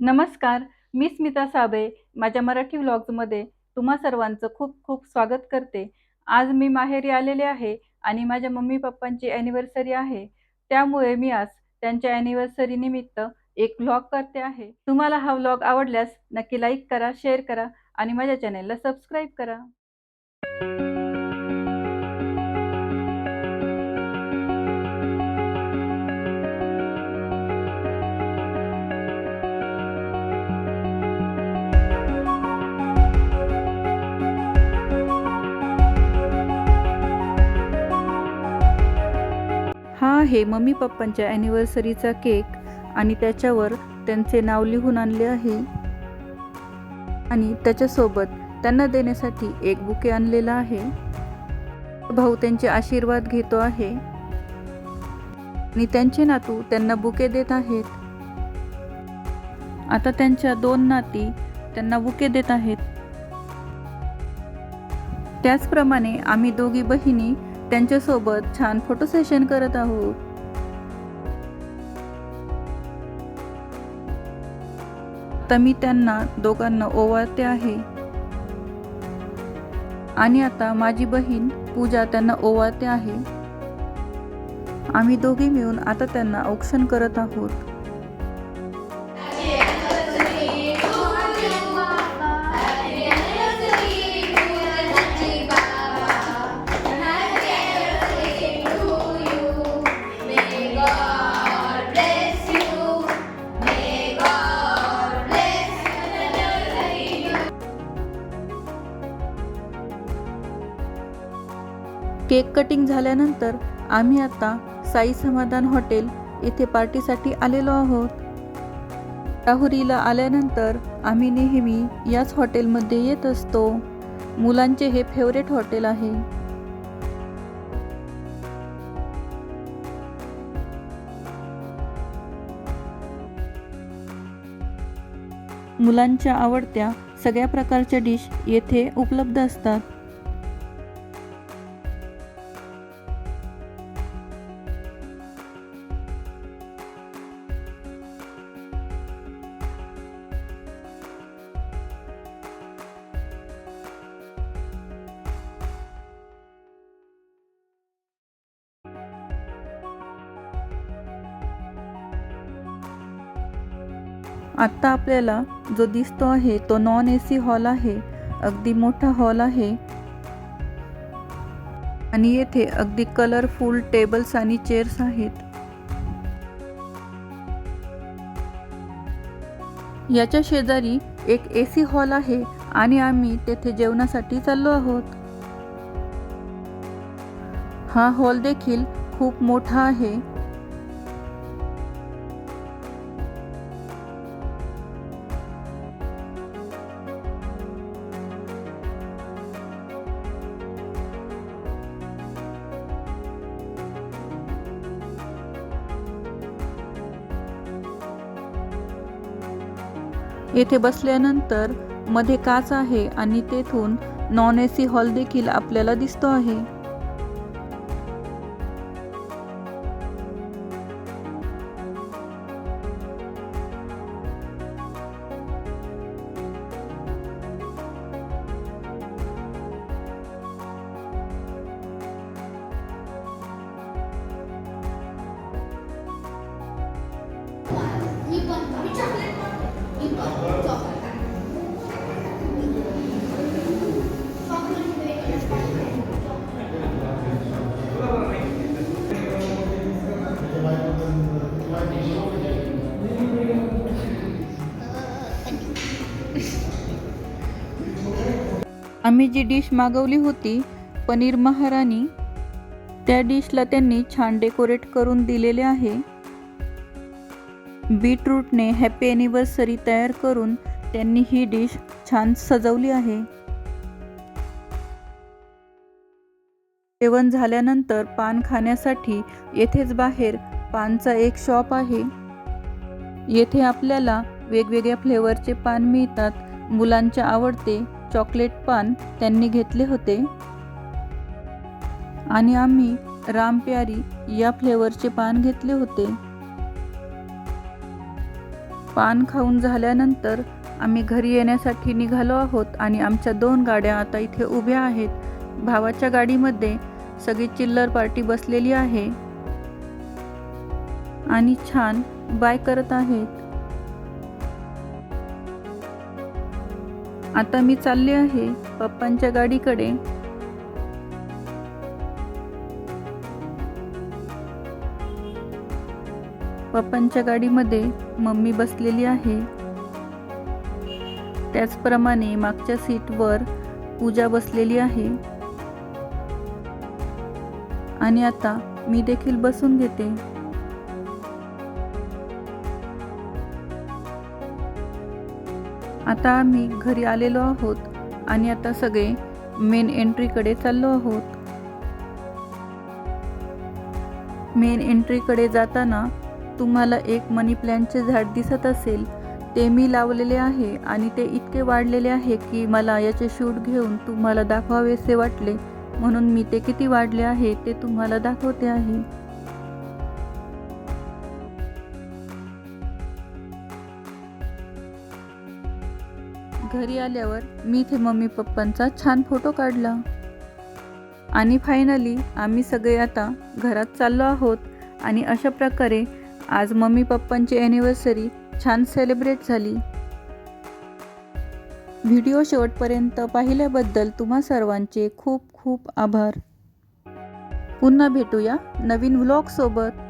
नमस्कार मी स्मिता साबळे. माझ्या मराठी व्लॉग्समध्ये तुम्हा सर्वांचं खूप खूप स्वागत करते. आज मी माहेरी आलेले आहे आणि माझ्या मम्मी पप्पांची ॲनिव्हर्सरी आहे. त्यामुळे मी आज त्यांच्या ॲनिव्हर्सरी निमित्त एक व्लॉग करते आहे. तुम्हाला हा व्लॉग आवडल्यास नक्की लाईक करा शेअर करा आणि माझ्या चॅनेलला सबस्क्राईब करा. हा आहे मम्मी पप्पांच्या ॲनिव्हर्सरीचा केक आणि त्याच्यावर त्यांचे नाव लिहून आणले आहे. आणि त्याच्यासोबत त्यांना देण्यासाठी एक बुके आणलेला आहे. भाऊ त्यांचे आशीर्वाद घेतो आहे. आणि त्यांचे नातू त्यांना बुके देत आहेत. आता त्यांच्या दोन नाती त्यांना बुके देत आहेत. त्याचप्रमाणे आम्ही दोघी बहिणी त्यांच्यासोबत छान फोटो सेशन करत आहोत. आता मी त्यांना दोघांना ओवाळते आहे. आणि आता माझी बहीण पूजा त्यांना ओवाळते आहे. आम्ही दोघी मिळून आता त्यांना औक्षण करत आहोत. केक कटिंग झाल्यानंतर आम्ही आता साई समाधान हॉटेल इथे पार्टीसाठी आलेलो आहोत. राहुरीला आल्यानंतर आम्ही नेहमी याच हॉटेलमध्ये येत असतो. मुलांचे हे फेवरेट हॉटेल आहे. मुलांच्या आवडत्या सगळ्या प्रकारच्या डिश येथे उपलब्ध असतात. आत्ता आपल्याला जो दिसतो आहे तो नॉन ए सी हॉल आहे. अगदी मोठा हॉल आहे. आणि येथे अगदी कलरफुल टेबल्स आणि चेअर्स आहेत. याच्या शेजारी एक ए सी हॉल आहे आणि आम्ही तेथे जेवणासाठी चाललो आहोत. हा हॉल देखील खूप मोठा आहे. येथे बसल्यानंतरमध्ये काच आहे आणि तेथून नॉन ए सी हॉल देखील आपल्याला दिसतो आहे. आम्ही जी डिश मागवली होती पनीर महाराणी त्या डिशला त्यांनी छान डेकोरेट करून दिलेले आहे. बीटरूटने हॅपी ॲनिव्हर्सरी तयार करून त्यांनी ही डिश छान सजवली आहे. जेवण झाल्यानंतर पान खाण्यासाठी येथेच बाहेर पानचा एक शॉप आहे. येथे आपल्याला वेगवेगळ्या फ्लेवरचे पान मिळतात मुलांच्या आवडते चॉकलेट पान त्यांनी घेतले होते. आणि आम्ही राम प्यारी या फ्लेवरचे पान घेतले होते. पान खाऊन झाल्यानंतर आम्ही घरी येण्यासाठी निघालो आहोत आणि आमच्या दोन गाड्या आता इथे उभ्या आहेत. भावाच्या गाडीमध्ये सगळी चिल्लर पार्टी बसलेली आहे. आणि छान बाय करत आहेत. आता मी चालले आहे पप्पांच्या गाडीकडे. पप्पांच्या गाडीमध्ये मम्मी बसलेली आहे. त्याचप्रमाणे मागच्या सीटवर पूजा बसलेली आहे. आणि आता मी देखील बसून घेते. आता आम्ही घरी आलेलो आहोत आणि आता सगळे मेन एंट्रीकडे चाललो आहोत. मेन एंट्रीकडे जाताना तुम्हाला एक मनी प्लॅनचे झाड दिसत असेल. ते मी लावलेले आहे आणि ते इतके वाढलेले आहे की मला याचे शूट घेऊन तुम्हाला दाखवावेसे वाटले. म्हणून मी ते किती वाढले आहे ते तुम्हाला दाखवते आहे. घरी आल्यावर मी इथे मम्मी पप्पांचा छान फोटो काढला. आणि फायनली आम्ही सगळे आता घरात चाललो आहोत आणि अशा प्रकारे आज मम्मी पप्पांची ॲनिव्हर्सरी छान सेलिब्रेट झाली. व्हिडिओ शेवटपर्यंत पाहिल्याबद्दल तुम्हा सर्वांचे खूप खूप आभार. पुन्हा भेटूया नवीन व्लॉगसोबत